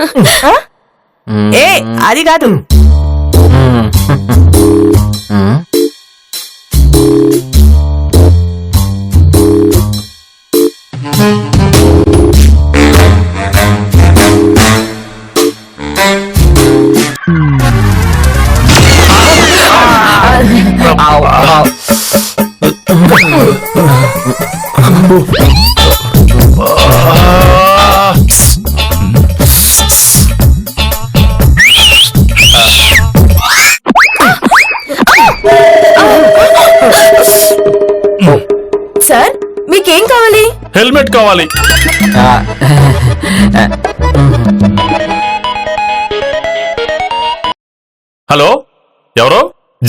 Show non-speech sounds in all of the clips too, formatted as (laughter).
ఆ? ఏ అది కాదు ఆవ్, ఆవ్. సార్ హెల్మెట్ కావాలి. హలో? ఎవరు?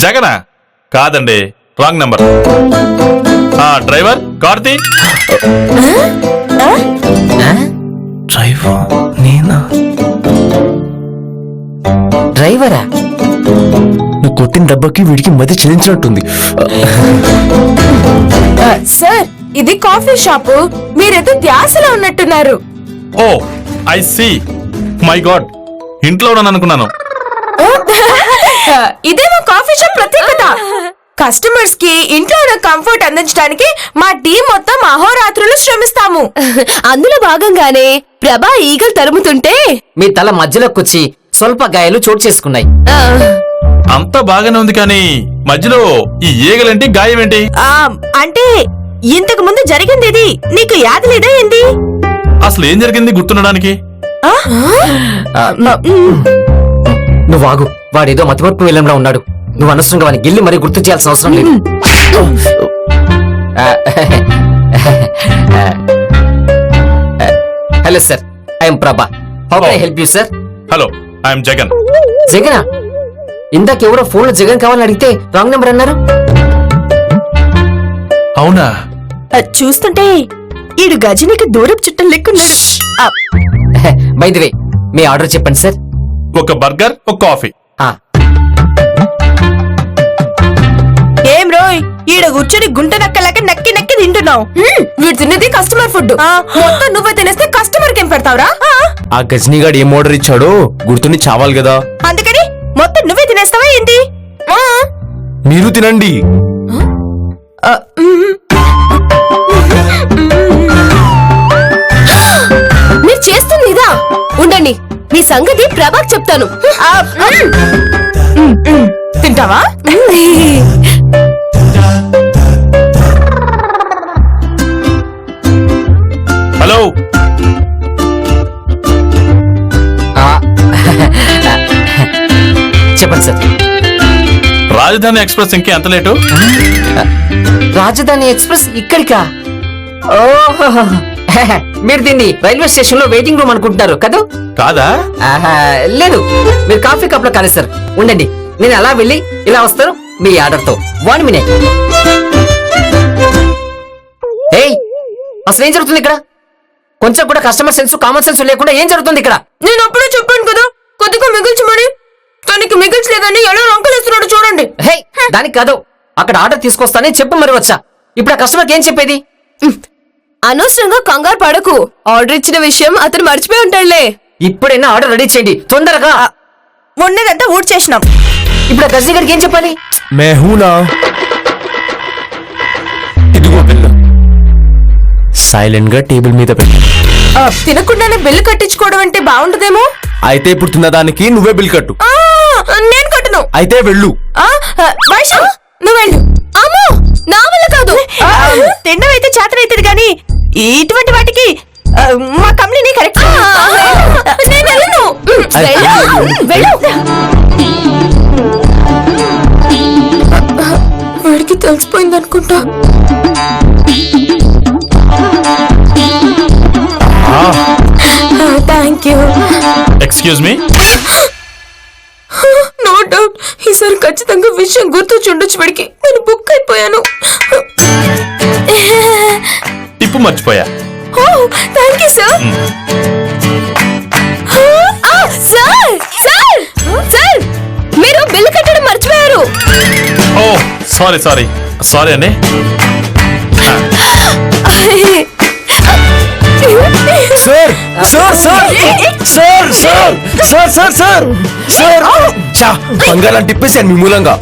జగనా? కాదండి రాంగ్ నంబర్. ఆ డ్రైవర్? కార్తీ? డ్రైవర్? నేనా? డ్రైవరా? నువ్వు కొట్టిన దెబ్బకి వీడికి మధ్య చెల్లించినట్టుంది సార్ ఇది కాఫీ షాపు. మీరేదో ధ్యాసలో ఉన్నట్టున్నారు. Oh I see. My God ఇంట్లో ఉన్నాను అనుకున్నాను. ఆ, ఇదే మా కాఫీ షాప్ ప్రత్యేకత. కస్టమర్స్కి ఇంట్లో ఉన్న కంఫర్ట్ అందించడానికి మా టీం మొత్తం అహోరాత్రులు శ్రమిస్తాము. అందులో భాగంగానే ప్రభా ఈగలు తరుముతుంటే మీ తల మధ్యలోకి వచ్చి స్వల్ప గాయాలు చోటు చేసుకున్నాయి. ఆ, అంతా బాగానే ఉంది కానీ మధ్యలో ఈ ఈగలేంటి గాయం ఏంటి ఆ, అంటే ఇంతకు ముందు జరిగింది ఇది నీకు యాద లేదా ఏంది? అసలు ఏం జరిగింది గుర్తుండడానికి? నువ్వు ఆగు. వాడేదో మతిమరుపు విలంలో ఉన్నాడు. నువ్వు అనవసరంగా వాడిని గిల్లి మరీ గుర్తు చేయాల్సిన అవసరం లేదు. Hello sir I'm Prabha. How can help you sir hello I'm Jagan. జగనా? ఇందాక ఎవరో ఫోన్లో జగన్ కావాలని అడిగితే రాంగ్ నెంబర్ అన్నారు. అవునా? చూస్తుంటే ఈడు గజనికి దూరపు చుట్టం లెక్కున్నాడు బై ది వే మీ ఆర్డర్ చెప్పండి సార్ ఒక బర్గర్ ఒక కాఫీ. ఆ, ఏం రోయ్ ఈడ కూర్చొని గుంట నక్కలాగా నక్కి నక్కి తింటున్నావు. వీడు తినేది కస్టమర్ ఫుడ్ మొత్తం నువ్వే తినేస్తే కస్టమర్కి ఏం పెడతావురా? ఆ, ఆ గజనీగాడు ఏం ఆర్డర్ ఇచ్చాడో గుర్తుండి చావాలి కదా. అందుకని మొత్తం నువ్వే తినేస్తావా ఏంటి? ఆ, మీరు తినండి. ఉండండి మీ సంగతి ప్రభాక్ చెప్తాను. తింటావా? హలో. ఆ, చెప్పండి సార్. రాజధాని ఎక్స్ప్రెస్ ఇంకే ఎంత లేటు? రాజధాని ఎక్స్ప్రెస్ ఇక్కడికా? ఓహో. మీరు దీన్ని రైల్వే స్టేషన్లో వెయిటింగ్ రూమ్ అనుకుంటున్నారు కదా? కాదా? ఆహా, లేదు. మీరు కాఫీ కప్లో కానిస్తారు ఉండండి. నేను అలా వెళ్ళి ఇలా వస్తాను మీ ఆర్డర్తో వన్ మినిట్ ఏయ్ అసలు ఏం జరుగుతుంది ఇక్కడ? కొంచెం కూడా కస్టమర్ సెన్స్ కామన్ సెన్స్ లేకుండా ఏం జరుగుతుంది ఇక్కడ? నేను అప్పుడే చెప్పాను కదా కొద్దిగా మిగిల్చమని తనకి మిగిల్చలేదని ఎలా రంకలేస్తున్నాడు చూడండి. హే దానికి కాదు. అక్కడ ఆర్డర్ తీసుకొస్తానని చెప్పు మరి వచ్చా. ఇప్పుడు ఆ కస్టమర్కి ఏం చెప్పేది? అనవసరంగా కంగారు పడకు. ఆర్డర్ ఇచ్చిన విషయం అతను మర్చిపోయి ఉంటాడులే. ఇప్పుడైనా ఆర్డర్ రెడీ చేయండి. తొందరగా. ఉన్నదంతా ఊడ్ చేసినాం. ఇప్పుడు ఆ గజనీ గారికి ఏం చెప్పాలి? మెహూనా. ఇదిగో బిల్లు. సైలెంట్గా టేబుల్ మీద పెట్టు. ఆ, తినకుండానే బిల్లు కట్టించుకోవడం అంటే బాగుంటదేమో అయితే ఇప్పుడు తిన్నదానికి నువ్వే బిల్ కట్టు. ఆ, నేను కట్టను. అయితే వెళ్ళు. ఆ, ఆ, వైషు నువ్వు వెళ్ళు. అమ్మో నా వల్ల కాదు. ఆ, తినడం అయితే చేతనైతుంది కానీ ఇటువంటి వాటికి ఆ, మా కంపెనీ కరెక్ట్ వాడికి తెలిసిపోయింది అనుకుంటా. Thank you excuse me no doubt ఈసారి ఖచ్చితంగా విషయం గుర్తొచ్చుండొచ్చు వాడికి. నేను బుక్ అయిపోయాను. టిప్పు మర్చిపోయా. ఓ thank you sir sorry sorry sorry అండి sir sir sir sir sir sir sir sir sir చా బంగారం తిప్పేశాను మీ మూలంగా.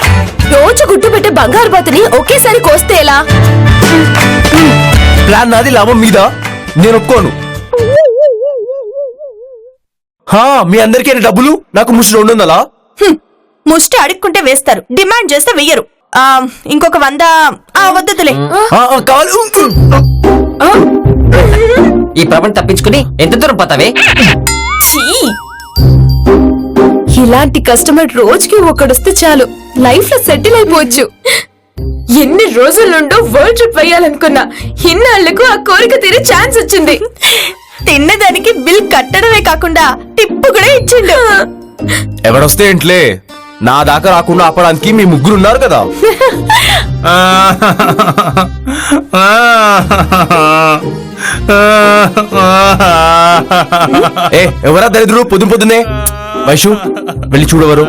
రోజు గుడ్డు పెట్టే బంగారు బాతుని ఒకేసారి కోస్తే ఎలా? ప్లాన్ నాది లాభం మీద? నేను ఒప్పుకోను. హా మీ అందరికీ డబ్బులు? నాకు ముష్టి రెండు వందలా. ముష్టి అడుక్కుంటే వేస్తారు. డిమాండ్ చేస్తే వెయ్యరు. ఇంకొక వంద ఆ వద్దులే ఆ, ఆ, కావాలి. ఈ ప్రభను తప్పించుకుని ఎంత దూరం పోతావే? ఇలాంటి కస్టమర్ రోజుకి ఒకడొస్తే చాలు. లైఫ్లో సెటిల్ అయిపోవచ్చు. ఎన్ని రోజుల నుండో వరల్డ్ ట్రిప్ వేయాలనుకున్నా ఇన్నాళ్ళకు ఆ కోరిక తీరే ఛాన్స్ వచ్చింది. తిన్నదానికి బిల్ కట్టడమే కాకుండా టిప్పు కూడా ఇచ్చిండు. ఎవడొస్తే ఏంట్లే నా దాకా రాకుండా ఆపడానికి మీ ముగ్గురు ఉన్నారు కదా. ఏ ఎవరా దరిద్రుడు? పొద్దు పొద్దునే వైషు వెళ్ళి చూడవరు?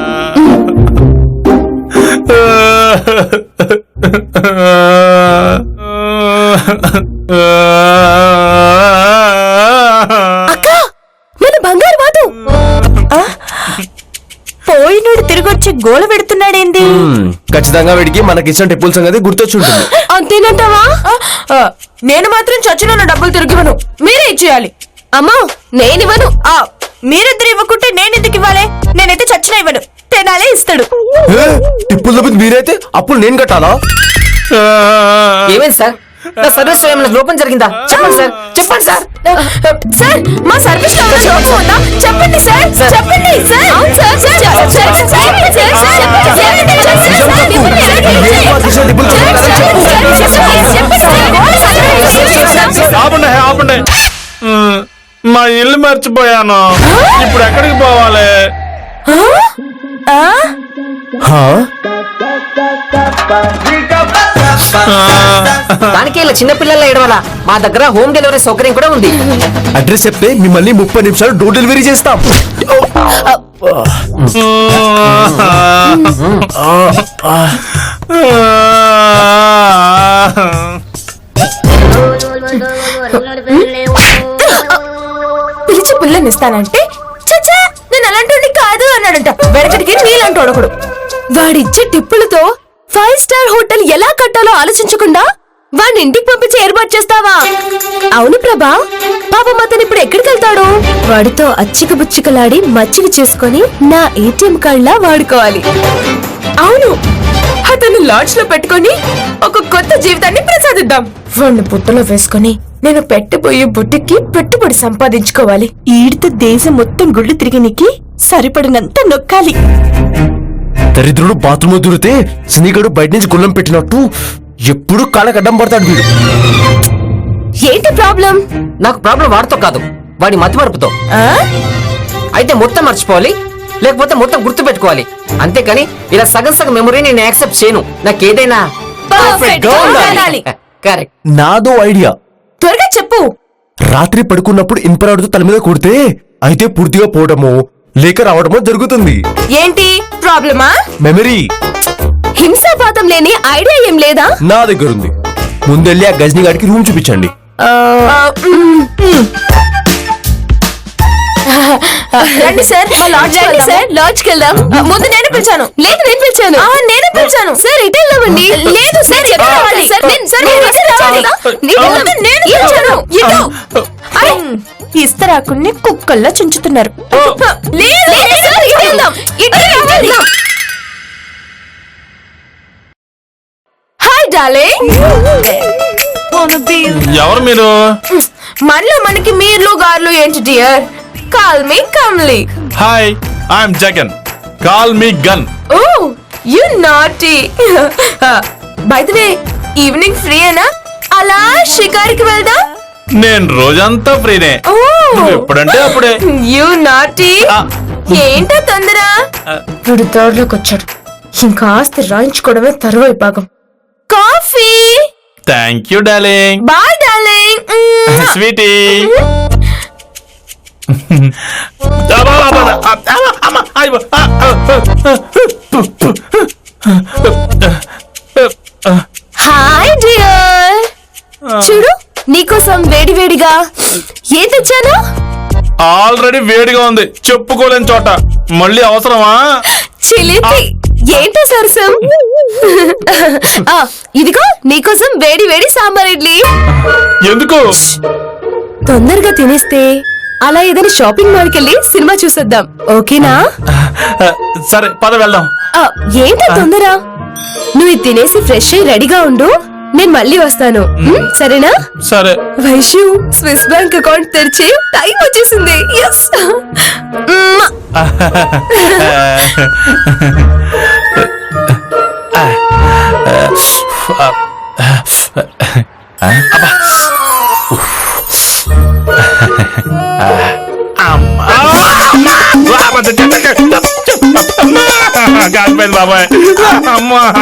Uh... పోయినోడు తిరిగొచ్చి గోల పెడుతున్నాడేంది? ఖచ్చితంగా వీడికి మనకిచ్చిన టెప్పుల సంగతి గుర్తొచ్చుంటుంది. అంతేనంటావా? ఆ, ఆ, నేను మాత్రం చచ్చిన డబ్బులు తిరిగివ్వను. మీరే ఇచ్చేయాలి. అమ్మా నేనివ్వను. ఆ మీరిద్దరు ఇవ్వకుంటే నేను ఎందుకు ఇవ్వాలి? నేనైతే చచ్చిన ఇవ్వను. తెనాలే ఇస్తాడు. ఏ, టిప్పులు తప్పింది మీరైతే అప్పుడు నేను కట్టాలా? ఏమైంది సార్? నా సర్వీస్ ఏమైనా లోపం జరిగిందా చెప్పండి సార్ చెప్పండి సార్ సార్ మా సర్వీస్ ఏమైనా లోపం ఉందా చెప్పండి సార్ చెప్పండి సార్ అవును సార్ సార్ సార్ సార్ మా ఇల్లు మర్చిపోయాను ఇప్పుడు ఎక్కడికి పోవాలి దానికి ఇలా చిన్న పిల్లల ఏడవాల? మా దగ్గర హోమ్ డెలివరీ సౌకర్యం కూడా ఉంది. అడ్రస్ చెప్తే మిమ్మల్ని ముప్పై నిమిషాలు డోర్ డెలివరీ చేస్తాం. పిలిచి పిల్లని ఇస్తానంటే చచ్చా నేను అలాంటి కాదు అన్నాడంట వెనకటికి నీళ్ళంటూ ఒకడు వాడిచ్చే టిప్పులతో ఫైవ్ స్టార్ హోటల్ ఎలా కట్టాలో ఆలోచించకుండా వాడిని ఇంటికి పంపించి ఏర్పాటు చేస్తావా? అవును ప్రభా. పాపం అతను ఇప్పుడు ఎక్కడికి వెళ్తాడు? వాడితో అచ్చిక బుచ్చికలాడి మచ్చిక చేసుకొని నా ఏటీఎం కార్డులా వాడుకోవాలి. అవును. అతను లాడ్జ్లో పెట్టుకొని ఒక కొత్త జీవితాన్ని ప్రసాదిద్దాం. వాడిని బుట్టలో వేసుకొని నేను పెట్టబోయే బుట్టికి పెట్టుబడి సంపాదించుకోవాలి. ఈడితో దేశం మొత్తం గుళ్ళు తిరిగినికి సరిపడినంత నొక్కాలి. దరిద్రుడు బాత్రూమ్ దూరితే స్నీకడు బయట నుంచి గుల్లం పెట్టినట్టు ఎప్పుడు కాళ్ళకి అడ్డం పడతాడు వీడు. ఏంటి ప్రాబ్లం? నాకు ప్రాబ్లం వాడితో కాదు వాడి మతి మరుపుతో ఆ? అయితే మొత్తం మర్చిపోవాలి లేకపోతే మొత్తం గుర్తు పెట్టుకోవాలి అంతేకాని ఇలా సగం సగం మెమరీ నేను యాక్సెప్ట్ చేయను. నాకు ఏదైనా Perfect గా ఉండాలి. కరెక్ట్ (laughs) నాదో ఐడియా త్వరగా చెప్పు. రాత్రి పడుకున్నప్పుడు ఇన్పరాడుతో తల మీద కొడితే అయితే పూర్తిగా పోవడమో? లేక రావడమో జరుగుతుంది. ఏంటి? ప్రాబ్లమా? మెమరీ. హింసాపాతం లేని ఐడియా ఏం లేదా? నా దగ్గర ఉంది ముందెళ్ళి ఆ గజనీ గారికి రూమ్ చూపించండి. రండి సార్. రండి సార్. లాడ్జ్కి వెళ్దాం. ముందు నేను పిలిచాను. లేదు నేను పిలిచాను. ఆ, నేనే పిలిచాను. సార్ ఇటు వెళ్దామండి లేదు సార్ రావాలి. సార్ నేను సార్ నేను నేను పిలిచాను ఇస్తరాకుల్ని కుక్కల్లా చుంచుతున్నారు. హాయ్ డార్లింగ్ ఎవరు మీరు? మనలో మనకి మీర్లు గార్లు ఏంటి dear call me కమ్లీ hi I'm Jagan call me gun oh you naughty by the way evening free అయినా అలా షికారికి వెళ్దాం? నేను రోజంతా ఫ్రీనే నువ్వు ఎప్పుడంటే అప్పుడే యు నాటీ. ఏంటో తొందర వీడు థర్డ్లోకి వచ్చాడు ఇంకా ఆస్తి రాయించుకోవడమే తరువాయి భాగం coffee thank you darling bye darling sweetie hi నీకోసం వేడి వేడిగా ఏం తెచ్చాను? ఆల్రెడీ వేడిగా ఉంది. చెప్పుకోలేని చోట. మళ్ళీ అవసరమా? చిలిపి. ఏంటో సరసం? ఆ, ఇదిగో నీకోసం వేడి వేడి సాంబార్ ఇడ్లీ. ఎందుకు? తొందరగా తినేస్తే అలా ఏదైనా షాపింగ్ మాల్కి వెళ్ళి సినిమా చూసొద్దాం. ఓకేనా? సరే పద వెళ్దాం. ఆ, ఏంటో తొందర? నువ్వు ఇది తినేసి ఫ్రెష్ అయ్యి రెడీగా ఉండు. నేను మళ్ళీ వస్తాను సరేనా సరే వైష్యు స్విస్ బ్యాంక్ అకౌంట్ తెరిచి టైం వచ్చేసింది ఎస్ కాలిపోయింది బాబాయ్. అమ్మా.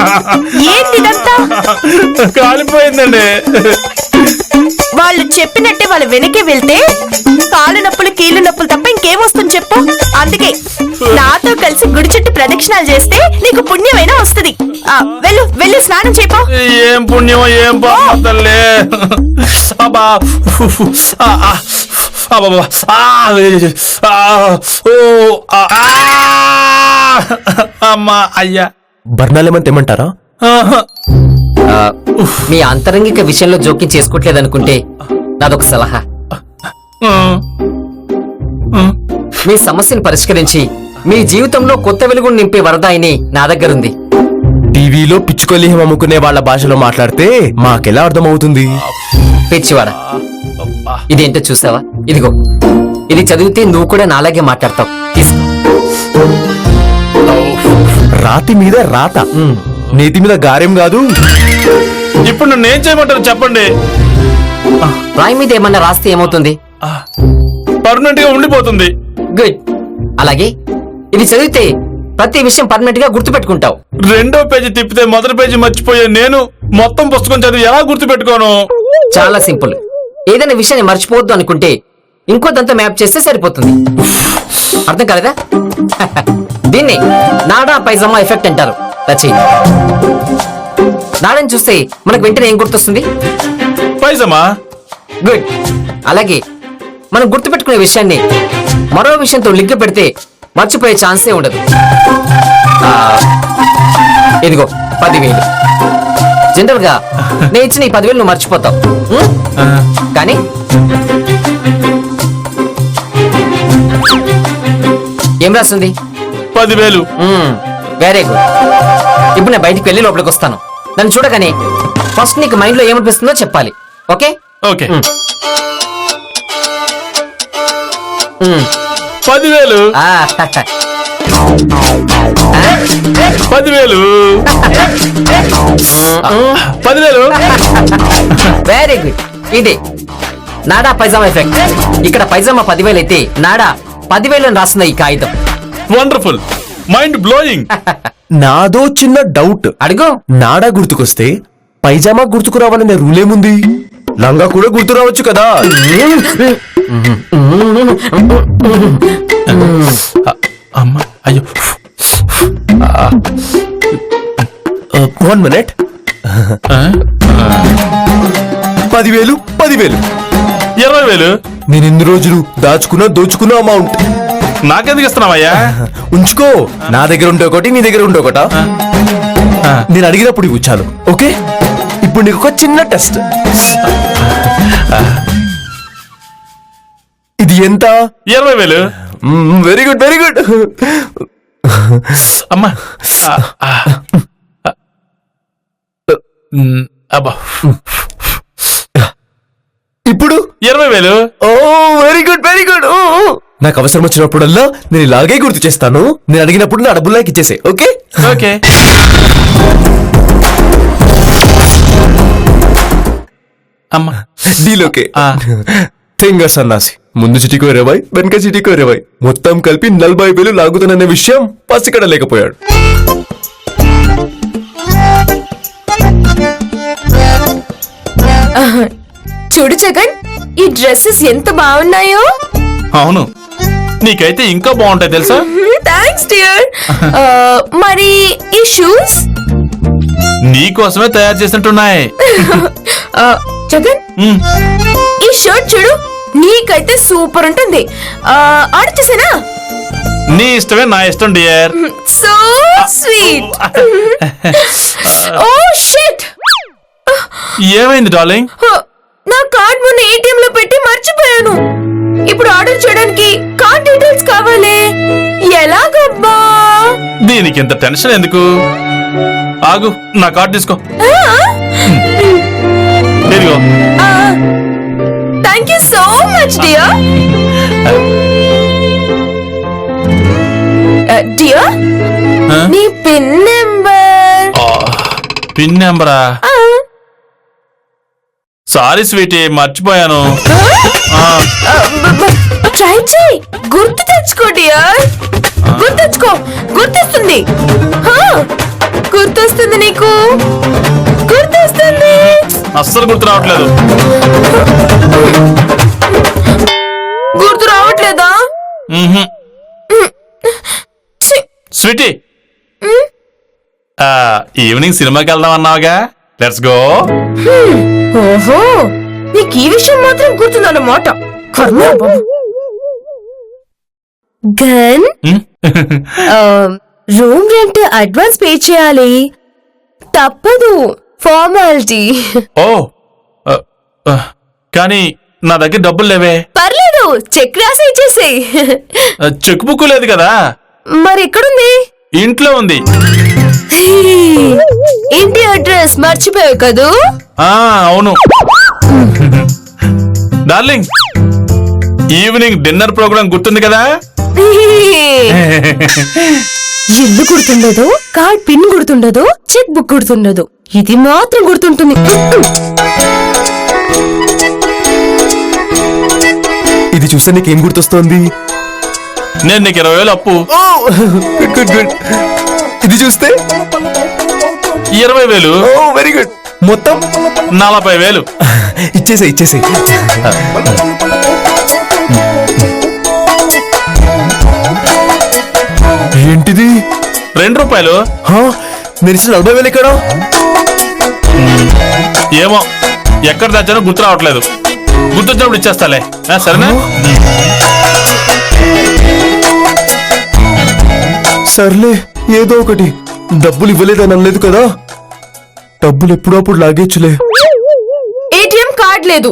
కాలిపోయిందండి. వాళ్ళు చెప్పినట్టే వాళ్ళు వెనకే వెళ్తే కాలు నొప్పులు కీళ్ళు నొప్పులు తప్ప ఇంకేమొస్తుంది చెప్పు? అందుకే నాతో కలిసి గుడి చుట్టూ ప్రదక్షిణాలు చేస్తే నీకు పుణ్యమైనా వస్తుంది. ఆ, వెళ్ళు వెళ్ళు స్నానం చేపో. ఏం పుణ్యం ఏం పాపం తల్లి. అబ్బా. ఆ, ఆ, అబ్బబ్బా. ఆ, ఆ, ఓ, ఆ, ఆ. అమ్మా అయ్యా. బర్ణాలేమని తెమ్మంటారా? ఆహా. ఆ, మీ అంతరంగిక విషయంలో జోక్యం చేసుకోవట్లేదనుకుంటే నాదొక సలహా. మీ సమస్యను పరిష్కరించి మీ జీవితంలో కొత్త వెలుగును నింపే వరదాయిని నా దగ్గరుంది. టీవీలో పిచ్చుకొలిహం అమ్ముకునే వాళ్ళ భాషలో మాట్లాడితే మాకెలా అర్థమవుతుంది? పిచ్చివాడ. ఇదేంటో చూసావా? ఇదిగో. ఇది చదివితే నువ్వు కూడా నాలాగే మాట్లాడతావు. తీసుకో. రాతి మీద రాత. నేతి మీద గారెం కాదు. ఇప్పుడు నన్ను ఏం చేయమంటారు చెప్పండి. రాయి మీద ఏమన్నా రాస్తే ఏమవుతుంది? పర్మనెంట్గా ఉండిపోతుంది. గుడ్. అలాగే ఇది చదివితే ప్రతి విషయం పర్మనెంట్గా గుర్తుపెట్టుకుంటావు. రెండో పేజీ తిప్పితే మొదటి పేజీ మర్చిపోయే నేను మొత్తం పుస్తకం చదివి ఎలా గుర్తు పెట్టుకోను చాలా సింపుల్. ఏదైనా విషయాన్ని మర్చిపోవద్దు అనుకుంటే ఇంకో దంతా మ్యాప్ చేస్తే సరిపోతుంది. అర్థం కాలేదా? దీన్ని నాడా పైజమా ఎఫెక్ట్ అంటారు. రచయి నాడని చూస్తే మనకు వెంటనే ఏం గుర్తొస్తుంది? పైసమా గుడ్. అలాగే మనం గుర్తుపెట్టుకునే విషయాన్ని మరో విషయంతో లింక్ పెడితే మర్చిపోయే ఛాన్సే ఉండదు. ఇదిగో పదివేలు. జనరల్గా నేను ఇచ్చిన ఈ పదివేలు నువ్వు మర్చిపోతావు? కానీ ఏం రాస్తుంది పదివేలు. వెరీ గుడ్ ఇప్పుడు నేను బయటికి వెళ్ళి లోపలికి వస్తాను. నన్ను చూడగానే ఫస్ట్ నీకు మైండ్లో ఏమనిపిస్తుందో చెప్పాలి. ఓకే. ఓకే. పదివేలు. పదివేలు. పదివేలు. వెరీ గుడ్ ఇది నాడా పైజామా ఎఫెక్ట్ ఇక్కడ పైజామా పదివేలు అయితే నాడా పదివేలు అని రాస్తున్న ఈ కాగితం. వండర్ఫుల్ మైండ్ బ్లోయింగ్ నాదో చిన్న డౌట్ అడుగు. నాడా గుర్తుకొస్తే పైజామా గుర్తుకు రావాలనే రూల్ ఏముంది? లంగా కూడా గుర్తు రావచ్చు కదా. (laughs) అమ్మా అయ్యో. వన్ మినిట్ పదివేలు పదివేలు. ఇరవై వేలు. నేను ఎన్ని రోజులు దాచుకున్న దోచుకున్న అమౌంట్ నాకెందుకు ఇస్తున్నావయ్యా? ఉంచుకో. నా దగ్గర ఉంటే ఒకటి నీ దగ్గర ఉంటే ఒకట? నేను అడిగినప్పుడు ఇవ్వు చాలు ఓకే? ఇప్పుడు నీకు ఒక చిన్న టెస్ట్. ఇది ఎంత? ఇరవై వేలు. Very good very good. అమ్మా అబ్బా. ఇప్పుడు? ఇరవై వేలు. Oh very good very good. నాకు అవసరం వచ్చినప్పుడల్లా నేను ఇలాగే గుర్తు చేస్తాను. నేను అడిగినప్పుడు నా డబ్బులు నాకు ఇచ్చేసే ఓకే? ఓకే. అమ్మా. Deal okay. ఆ. తెంగ సన్నాసి. ముందు చిటికో ఇరవై వెనక చిటికో ఇరవై మొత్తం కలిపి నలభై వేలు లాగుతాననే విషయం పసికడ లేకపోయాడు. చూడు జగన్ ఈ డ్రెస్సెస్ ఎంత బాగున్నాయో? అవును. నీకైతే ఇంకా బాగుంటాయి తెలుసా? (laughs) థ్యాంక్స్ డియర్ (laughs) మరి ఈ షూస్ నీకోసమే తయారు చేసినట్టున్నాయి. (laughs) జగన్? ఉమ్, ఈ షర్ట్ చూడు నీకైతే సూపర్ ఉంటుంది. ఆ, ఆడిచ్చేసేనా నీ ఇష్టమే నా ఇష్టం dear. So sweet oh shit ఏమైంది డార్లింగ్? నా కార్డ్ మొన్న ఏటీఎం లో పెట్టి మర్చిపోయాను. ఇప్పుడు ఆర్డర్ చేయడానికి కార్డ్ డీటెయిల్స్ కావాలి. ఎలాగబ్బా? దీనికి ఇంత టెన్షన్ ఎందుకు? ఆగు నా కార్డు తీసుకో. ఇదిగో. Thank you so much dear dear? నీ పిన్ నెంబర్ పిన్ నెంబరా సారీ స్వీటీ మర్చిపోయాను. ఆ, ట్రై చేయి. గుర్తు తెచ్చుకో డియర్ గుర్తు తెచ్చుకో. గుర్తొస్తుంది. హా, గుర్తొస్తుంది నీకు? గుర్తొస్తుంది. అస్సలు గుర్తు రావట్లేదు. గుర్తు రావట్లేదా? మ్హూ. ఛీ, స్వీటీ ఆ, ఈవినింగ్ సినిమాకి వెళ్దాం అన్నావుగా? లెట్స్ గో ఓహో నీకు ఈ విషయం మాత్రం గుర్తుందన్నమాట కర్మ gun room rent advance pay చేయాలి. తప్పదు ఫార్మాలిటీ. ఓ కానీ నా దగ్గర డబ్బులు లేవే. పర్లేదు చెక్ రాసి ఇచ్చేసేయ్. చెక్ బుక్ లేదు కదా? మరి ఎక్కడుంది ఇంట్లో ఉంది. ఇంటి అడ్రస్ మర్చిపోయావు కదూ? ఆ అవును. డార్లింగ్ ఈవినింగ్ డిన్నర్ ప్రోగ్రామ్ గుర్తుంది కదా? ఇల్లు గుర్తుండదు? కార్డ్ పిన్ గుర్తుండదు చెక్ బుక్ గుర్తుండదు. ఇది మాత్రం గుర్తుంటుంది. ఇది చూస్తే నీకేం గుర్తొస్తోంది? నేను నీకు ఇరవై వేలు అప్పు. Good good good. ఇది చూస్తే? ఇరవై వేలు. ఓ వెరీ గుడ్ మొత్తం? నలభై వేలు. ఇచ్చేసే ఇచ్చేసే. ఏంటిది? రెండు రూపాయలు. హా, నేను ఇచ్చిన నలభై వేలు ఎక్కడ? ఏమో ఎక్కడ దాచానో గుర్తు రావట్లేదు. గుర్తొచ్చినప్పుడు ఇచ్చేస్తాలే. ఆ, సరేనా? సర్లే ఏదో ఒకటి. డబ్బులు ఇవ్వలేదని అనలేదు కదా? డబ్బులు ఎప్పుడప్పుడు లాగేచ్చులే. ఏటీఎం కార్డ్ లేదు.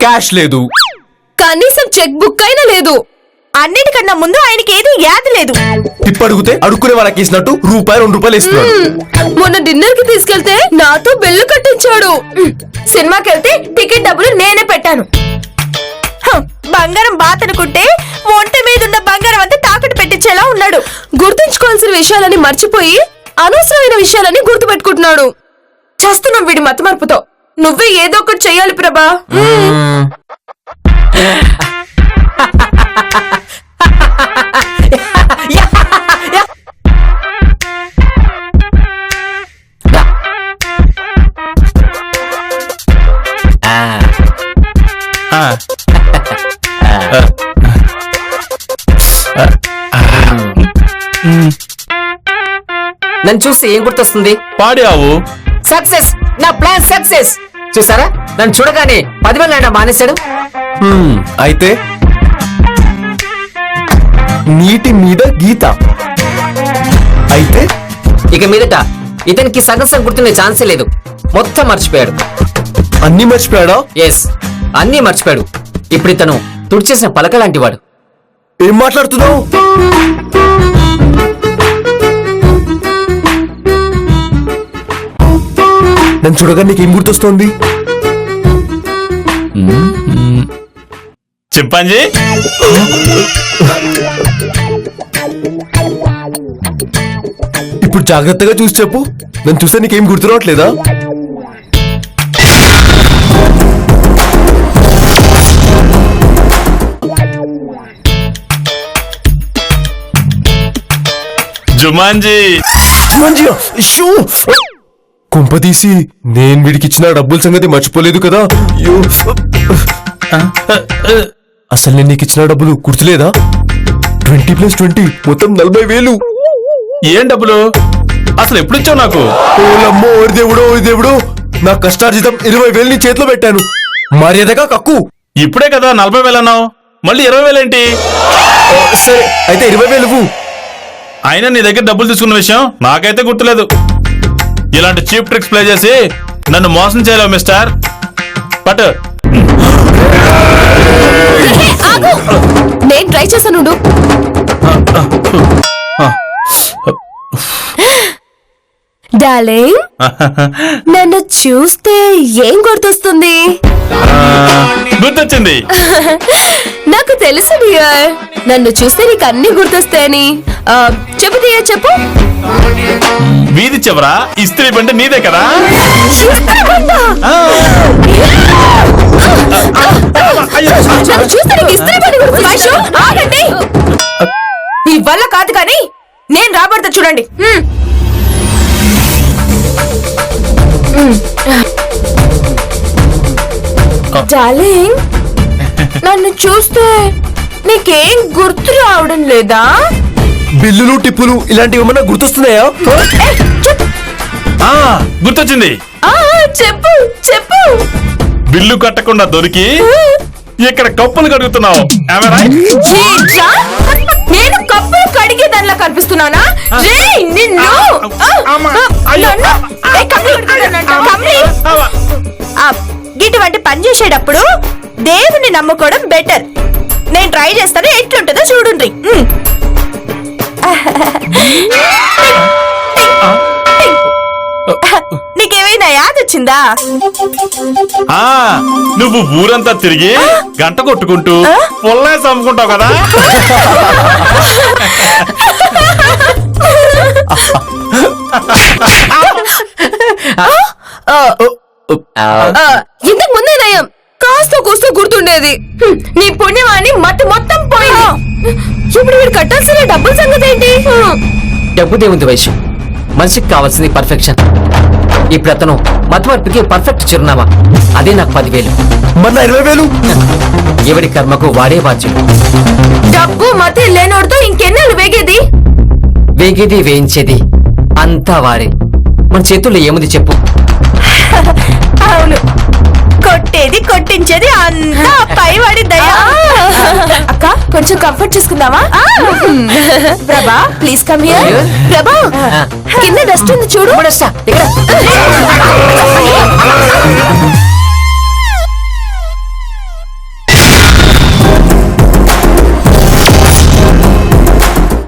క్యాష్ లేదు. కనీసం చెక్ బుక్ అయినా లేదు. అన్నిటికన్నా ముందు ఆయనకి ఏది యాద లేదు. టిప్ అడిగితే అడుక్కునే వాళ్ళకి ఇచ్చినట్టు రూపాయి రెండు రూపాయలు ఇస్తున్నాడు. మొన్న డిన్నర్కి తీసుకెళ్తే నాతో బిల్లు కట్టించాడు. సినిమాకి వెళ్తే టికెట్ డబ్బులు నేనే పెట్టాను. బంగారం బాత్ అనుకుంటే ఒంటి మీద ఉన్న బంగారం అంతా తాకట్టు పెట్టించేలా ఉన్నాడు. గుర్తుంచుకోవాల్సిన విషయాలని మర్చిపోయి అనవసరమైన విషయాలని గుర్తుపెట్టుకుంటున్నాడు. చేస్తున్నాం వీడి మతమర్పుతో నువ్వే ఏదో ఒకటి చెయ్యాలి ప్రభా. ఆ. నన్ను చూస్తే ఏం గుర్తొస్తుంది? పాడావు. సక్సెస్ నా ప్లాన్ సక్సెస్ చూసారా? నన్ను చూడగానే పదివేలు ఆయన మానేశాడు. హ్మ్, అయితే? నీటి మీద గీత. అయితే? ఇక మీదట ఇతనికి సగం సగం గుర్తుండే ఛాన్సే లేదు. మొత్తం మర్చిపోయాడు. అన్ని మర్చిపోయాడా? ఎస్ అన్నీ మర్చిపోయాడు. ఇప్పుడు ఇతను తుడిచేసిన పలక లాంటి వాడు ఏం మాట్లాడుతున్నావు? నన్ను చూడగా నీకేం గుర్తొస్తోంది? చింపాంజీ? ఇప్పుడు జాగ్రత్తగా చూసి చెప్పు. నన్ను చూస్తే నీకేం గుర్తు రావట్లేదా? జుమాంజీ. మంచిగా షూ. కుంప తీసి నేను వీడికి ఇచ్చిన డబ్బుల సంగతి మర్చిపోలేదు కదా. అయ్యో. అసలు నేను నీకు ఇచ్చిన డబ్బులు గుర్తులేదా? ట్వంటీ ప్లస్ ట్వంటీ మొత్తం నలభై వేలు. ఏం డబ్బులు? అసలు ఎప్పుడు ఇచ్చావు నాకు? ఓలమ్మో ఓరి దేవుడో ఓరి దేవుడో. నా కష్టార్జితం ఇరవై వేలు నీ చేతిలో పెట్టాను. మర్యాదగా కక్కు. ఇప్పుడే కదా నలభై వేలు అన్నావు. మళ్ళీ ఇరవై వేలేంటి సరే అయితే ఇరవై వేలు. అయినా నీ దగ్గర డబ్బులు తీసుకున్న విషయం నాకైతే గుర్తులేదు. ఇలాంటి చీప్ ట్రిక్స్ ప్లే చేసి నన్ను మోసం చేయలేవు మిస్టర్. బట్ నేను ట్రై చేశాను డార్లింగ్ నన్ను చూస్తే ఏం గుర్తొస్తుంది? గుర్తొచ్చింది. (laughs) నాకు తెలుసు డియర్. నన్ను చూస్తే నీకు అన్ని గుర్తొస్తాయని. ఆ, చెప్పు డియర్ చెప్పు. వీధి చివరా? ఇస్త్రీ బండి నీదే కదా? ఆ. అయ్యో. నన్ను చూస్తే నీకు ఇస్త్రీ పని గుర్తు ఆగండి. ఈ వల్ల కాదు కానీ నేను రాబడతా చూడండి. హ్మ్. డార్లింగ్ నన్ను చూస్తే నీకేం గుర్తు రావడం లేదా బిల్లులు టిప్పులు ఇలాంటివి ఏమన్నా గుర్తొస్తున్నాయా ఆ, గుర్తొచ్చింది ఆ, చెప్పు చెప్పు బిల్లు కట్టకుండా దొరికి ఇక్కడ కప్పులు కడుగుతున్నావు Am I right? ఏంట్రా? నేను కప్పులు కడిగే దానిలా కనిపిస్తున్నానా రే నిన్ను ఆ, అమ్మా. ఆ, అయ్యో. నన్ను- ఏ, కప్పులు కడుగుతున్నానంట, కమ్మి. అవ్వ. ఆ, ఇటువంటి పని చేసేటప్పుడు నమ్ముకోవడం బెటర్ నేను ట్రై చేస్తాను ఎట్లుంటుందో చూడుండ్రి. నీకేమైనా యాద్ వచ్చిందా? ఆ, నువ్వు ఊరంతా తిరిగి గంట కొట్టుకుంటూ పుల్లేసి అమ్ముకుంటావు కదా? ఆ, ఆ, ఇంతకు ముందే నయం కాస్త కూస్త గుర్తుండేది. నీ పుణ్యమాని మట్టి మొత్తం పోయింది. ఇప్పుడు వీడు కట్టాల్సిన డబ్బుల సంగతి ఏంటి? డబ్బుదే ఉంది వైశ్యం. మనిషికి కావాల్సింది పర్ఫెక్షన్ ఇప్పుడు అతను మతమర్పికి పర్ఫెక్ట్ చిరునామా. అదే నాకు పదివేలు. నా ఇరవై వేలు ఎవడి కర్మకు వాడే బాధ్యుడు డబ్బు మతి లేనోడితో ఇంకెన్నెళ్ళు వేగేది? వేగేది వేయించేది అంతా వాడే. మన చేతుల్లో ఏముంది చెప్పు. (laughs) అవును. కొట్టేది కొట్టించేది అంతా పైవాడి దయ. అక్క కొంచెం కంఫర్ట్ చూసుకుందామా? ప్రభా ప్లీజ్ కమ్ హియర్ ప్రభా. కింద డస్ట్ ఉంది చూడు. ఇక్కడ.